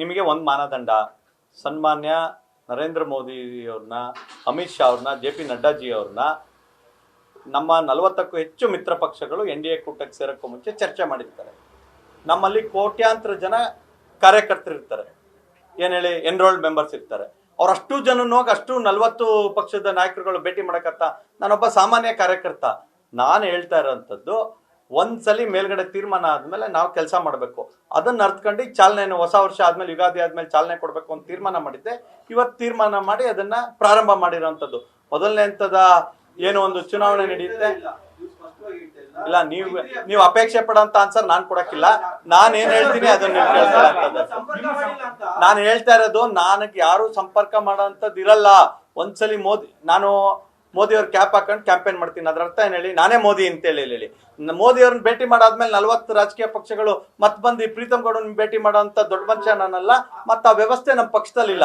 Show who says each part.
Speaker 1: ನಿಮಗೆ ಒಂದು ಮಾನದಂಡ. ಸನ್ಮಾನ್ಯ ನರೇಂದ್ರ ಮೋದಿ ಅವ್ರನ್ನ ಅಮಿತ್ ಶಾ ಅವ್ರನ್ನ, ಜೆ ಪಿ ನಡ್ಡಾಜಿ ಅವ್ರನ್ನ ನಮ್ಮ ನಲವತ್ತಕ್ಕೂ ಹೆಚ್ಚು ಮಿತ್ರ ಪಕ್ಷಗಳು ಎನ್ ಡಿ ಎ ಕೂಟಕ್ಕೆ ಸೇರೋಕ್ಕೂ ಮುಂಚೆ ಚರ್ಚೆ ಮಾಡಿರ್ತಾರೆ. ನಮ್ಮಲ್ಲಿ ಕೋಟ್ಯಾಂತರ ಜನ ಕಾರ್ಯಕರ್ತರಿರ್ತಾರೆ ಏನು ಹೇಳಿ ಎನ್ರೋಲ್ಡ್ ಮೆಂಬರ್ಸ್ ಇರ್ತಾರೆ. ಅವರಷ್ಟು ಜನ ಹೋಗಿ ಅಷ್ಟು ನಲವತ್ತು ಪಕ್ಷದ ನಾಯಕರುಗಳು ಭೇಟಿ ಮಾಡೋಕತ್ತ, ನಾನೊಬ್ಬ ಸಾಮಾನ್ಯ ಕಾರ್ಯಕರ್ತ. ನಾನು ಹೇಳ್ತಾ ಇರೋಂಥದ್ದು ಒಂದ್ಸಲಿ ಮೇಲ್ಗಡೆ ತೀರ್ಮಾನ ಆದ್ಮೇಲೆ ನಾವು ಕೆಲಸ ಮಾಡಬೇಕು. ಅದನ್ನ ಅರ್ತ್ಕೊಂಡು ಈಗ ಚಾಲನೆ ಹೊಸ ವರ್ಷ ಆದ್ಮೇಲೆ, ಯುಗಾದಿ ಆದ್ಮೇಲೆ ಚಾಲನೆ ಕೊಡಬೇಕು ಅಂತ ತೀರ್ಮಾನ ಮಾಡಿದ್ದೆ. ಇವತ್ತು ತೀರ್ಮಾನ ಮಾಡಿ ಅದನ್ನ ಪ್ರಾರಂಭ ಮಾಡಿರೋಂಥದ್ದು. ಮೊದಲನೇ ಹಂತದ ಏನು ಒಂದು ಚುನಾವಣೆ ನಡೆಯುತ್ತೆ? ಇಲ್ಲ, ನೀವು ನೀವು ಅಪೇಕ್ಷೆ ಪಡೋಂತ ಆನ್ಸರ್ ನಾನ್ ಕೊಡಕ್ಕಿಲ್ಲ. ನಾನ್ ಏನ್ ಹೇಳ್ತೀನಿ ಅದನ್ನ. ನಾನು ಹೇಳ್ತಾ ಇರೋದು ನನಗೆ ಯಾರು ಸಂಪರ್ಕ ಮಾಡೋಂಥದ್ದು ಇರಲ್ಲ ಒಂದ್ಸಲಿ ಮೋದಿ ನಾನು ಮೋದಿ ಅವ್ರ ಕ್ಯಾಪ್ ಹಾಕೊಂಡು ಕ್ಯಾಂಪೇನ್ ಮಾಡ್ತೀನಿ. ಅದ್ರ ಅರ್ಥ ಏನ್ ಹೇಳಿ? ನಾನೇ ಮೋದಿ ಅಂತ ಹೇಳಿ ಹೇಳಿ ನ- ಮೋದಿ ಅವ್ರನ್ನ ಭೇಟಿ ಮಾಡಾದ್ಮೇಲೆ ನಲ್ವತ್ತು ರಾಜಕೀಯ ಪಕ್ಷಗಳು ಮತ್ ಬಂದು ಪ್ರೀತಮ್ ಗೌಡನ್ ಭೇಟಿ ಮಾಡೋ ದೊಡ್ಡ ಮನುಷ್ಯ ನಾನಲ್ಲ, ಮತ್ತ ಆ ವ್ಯವಸ್ಥೆ ನಮ್ಮ ಪಕ್ಷದಲ್ಲಿಲ್ಲ.